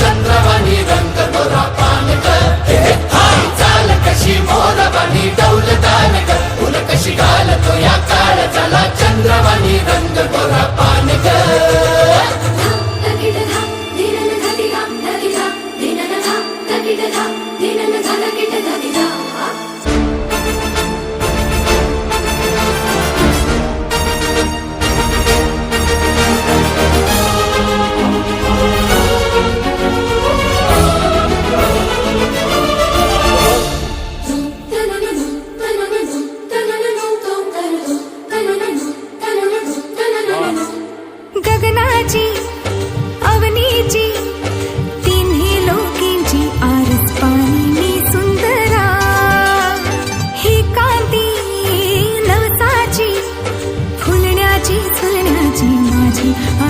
चंद्रवाणी रंग गोरा पानकर हाय चाल कशी मोरवाणी दौलता I'm